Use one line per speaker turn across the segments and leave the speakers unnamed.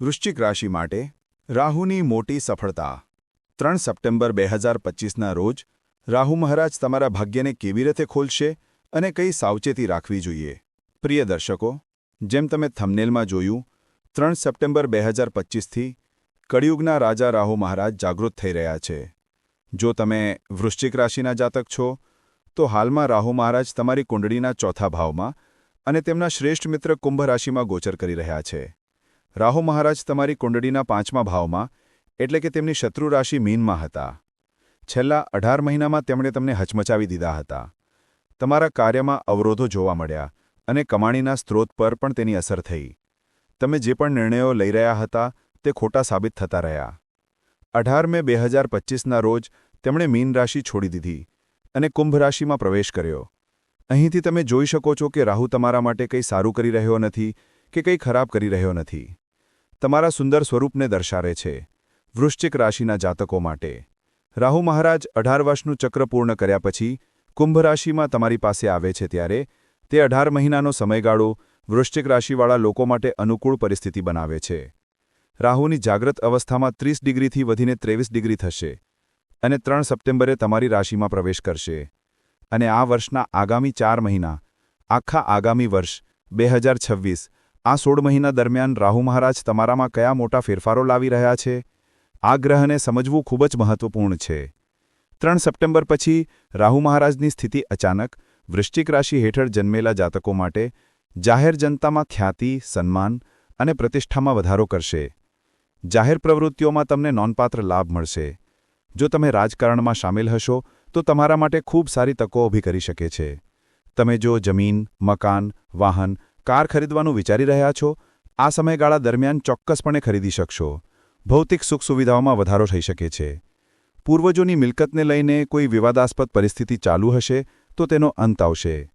વૃશ્ચિક રાશિ માટે રાહુની મોટી સફળતા. ત્રણ સપ્ટેમ્બર બે હજાર પચીસના રોજ રાહુ મહારાજ તમારા ભાગ્યને કેવી રીતે ખોલશે અને કઈ સાવચેતી રાખવી જોઈએ? પ્રિય દર્શકો, જેમ તમે થમનેલમાં જોયું, ત્રણ સપ્ટેમ્બર બે હજાર પચીસથી કળિયુગના રાજા રાહુ મહારાજ જાગૃત થઈ રહ્યા છે. જો તમે વૃશ્ચિક રાશિના જાતક છો, તો હાલમાં રાહુ મહારાજ તમારી કુંડળીના ચોથા ભાવમાં અને તેમના શ્રેષ્ઠ મિત્ર કુંભ રાશિમાં ગોચર કરી રહ્યા છે. રાહુ મહારાજ તમારી કુંડળીના પાંચમા ભાવમાં, એટલે કે તેમની શત્રુ રાશિ મીનમાં હતા. છેલ્લા અઢાર મહિનામાં તેમણે તમને હચમચાવી દીધા હતા. તમારા કાર્યમાં અવરોધો જોવા મળ્યા અને કમાણીના સ્ત્રોત પર પણ તેની અસર થઈ. તમે જે પણ નિર્ણયો લઈ રહ્યા હતા, તે ખોટા સાબિત થતા રહ્યા. અઢાર મે બે હજાર પચીસના રોજ તેમણે મીન રાશિ છોડી દીધી અને કુંભ રાશિમાં પ્રવેશ કર્યો. અહીંથી તમે જોઈ શકો છો કે રાહુ તમારા માટે કંઈ સારું કરી રહ્યો નથી કે કંઈ ખરાબ કરી રહ્યો નથી. તમારા સુંદર સ્વરૂપને દર્શાવે છે, વૃશ્ચિક રાશિના જાતકો માટે. રાહુ મહારાજ અઢાર વર્ષનું ચક્ર પૂર્ણ કર્યા પછી, કુંભ રાશિમાં તમારી પાસે આવે છે ત્યારે, તે અઢાર મહિનાનો સમયગાળો વૃશ્ચિક રાશિવાળા લોકો માટે અનુકૂળ પરિસ્થિતિ બનાવે છે. રાહુની જાગ્રત અવસ્થામાં ત્રીસ ડિગ્રીથી વધીને ત્રેવીસ ડિગ્રી થશે અને ત્રણ સપ્ટેમ્બરે તમારી રાશિમાં પ્રવેશ કરશે. અને આ વર્ષના આગામી ચાર મહિના, આખા આગામી વર્ષ, બે હજાર છવ્વીસ આ સોળ મહિના દરમિયાન રાહુ મહારાજ તમારામાં કયા મોટા ફેરફારો લાવી રહ્યા છે? આ ગ્રહને સમજવું ખૂબ જ મહત્વપૂર્ણ છે. ત્રણ સપ્ટેમ્બર પછી રાહુ મહારાજની સ્થિતિ અચાનક વૃશ્ચિક રાશિ હેઠળ જન્મેલા જાતકો માટે જાહેર જનતામાં ખ્યાતિ, સન્માન અને પ્રતિષ્ઠામાં વધારો કરશે. જાહેર પ્રવૃત્તિઓમાં તમને નોંધપાત્ર લાભ મળશે. જો તમે રાજકારણમાં સામેલ હશો, તો તમારા માટે ખૂબ સારી તકો ઊભી કરી શકે છે. તમે જો જમીન, મકાન, વાહન કાર ખરીદવાનું વિચારી રહ્યા છો? આ સમયગાળા દરમિયાન ચોક્કસપણે ખરીદી શકશો. ભૌતિક સુખ સુવિધાઓમાં વધારો થઈ શકે છે. પૂર્વજોની મિલકતને લઈને કોઈ વિવાદાસ્પદ પરિસ્થિતિ ચાલુ હશે તો તેનો અંત આવશે.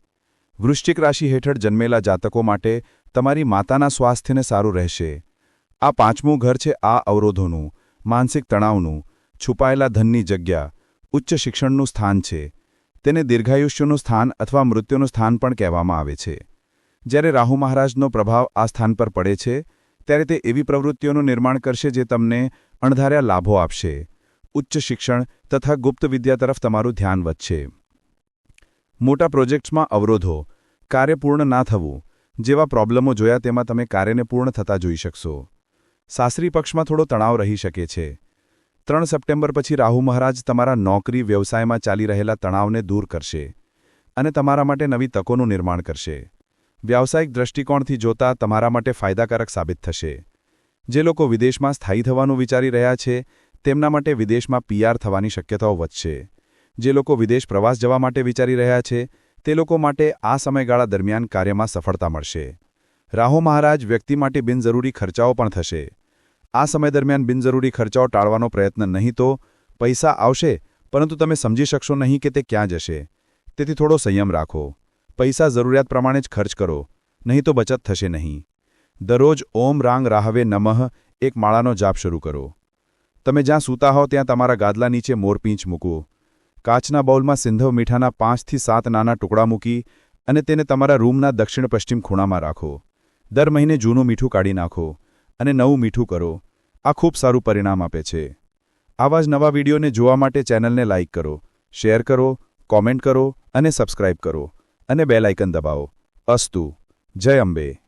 વૃશ્ચિક રાશિ હેઠળ જન્મેલા જાતકો માટે તમારી માતાના સ્વાસ્થ્યને સારું રહેશે. આ પાંચમું ઘર છે આ અવરોધોનું, માનસિક તણાવનું. છુપાયેલા ધનની જગ્યા, ઉચ્ચ શિક્ષણનું સ્થાન છે. તેને દીર્ઘાયુષ્યનું સ્થાન અથવા મૃત્યુનું સ્થાન પણ કહેવામાં આવે છે. જ્યારે રાહુ મહારાજનો પ્રભાવ આ સ્થાન પર પડે છે, ત્યારે તે એવી પ્રવૃત્તિઓનું નિર્માણ કરશે જે તમને અણધાર્યા લાભો આપશે. ઉચ્ચ શિક્ષણ તથા ગુપ્ત વિદ્યા તરફ તમારું ધ્યાન વધશે. મોટા પ્રોજેક્ટ્સમાં અવરોધો, કાર્ય પૂર્ણ ના થવું, જેવા પ્રોબ્લેમો જોયા તેમાં તમે કાર્યને પૂર્ણ થતા જોઈ શકશો. સાસરી પક્ષમાં થોડો તણાવ રહી શકે છે. ત્રણ સપ્ટેમ્બર પછી રાહુ મહારાજ તમારા નોકરી, વ્યવસાયમાં ચાલી રહેલા તણાવને દૂર કરશે અને તમારા માટે નવી તકોનું નિર્માણ કરશે. વ્યાવસાયિક દ્રષ્ટિકોણથી જોતા તમારા માટે ફાયદાકારક સાબિત થશે. જે લોકો વિદેશમાં સ્થાયી થવાનું વિચારી રહ્યા છે, તેમના માટે વિદેશમાં પીઆર થવાની શક્યતાઓ વધશે. જે લોકો વિદેશ પ્રવાસ જવા માટે વિચારી રહ્યા છે, તે લોકો માટે આ સમયગાળા દરમિયાન કાર્યમાં સફળતા મળશે. રાહુ મહારાજ, વ્યક્તિ માટે બિનજરૂરી ખર્ચાઓ પણ થશે. આ સમય દરમિયાન બિનજરૂરી ખર્ચાઓ ટાળવાનો પ્રયત્ન નહીં તો પૈસા આવશે, પરંતુ તમે સમજી શકશો નહીં કે તે ક્યાં જશે. તેથી થોડો સંયમ રાખો. પૈસા જરૂરિયાત પ્રમાણે જ ખર્ચ કરો, નહીં તો બચત થશે નહીં. દરરોજ ઓમ રાંગ રાહવે નમઃ, એક માળાનો જાપ શરૂ કરો. તમે જ્યાં સૂતા હો ત્યાં તમારા ગાદલા નીચે મોરપીંચ મૂકો. કાચના બાઉલમાં સિંધવ મીઠાના પાંચથી સાત નાના ટુકડા મૂકી અને તેને તમારા રૂમના દક્ષિણ પશ્ચિમ ખૂણામાં રાખો. દર મહિને જૂનું મીઠું કાઢી નાખો અને નવું મીઠું કરો. આ ખૂબ સારું પરિણામ આપે છે. આવા જ નવા વિડીયોને જોવા માટે ચેનલને લાઇક કરો, શેર કરો, કોમેન્ટ કરો અને સબસ્ક્રાઇબ કરો. અને બેલ આઇકન દબાવો. અસ્તુ. જય અંબે.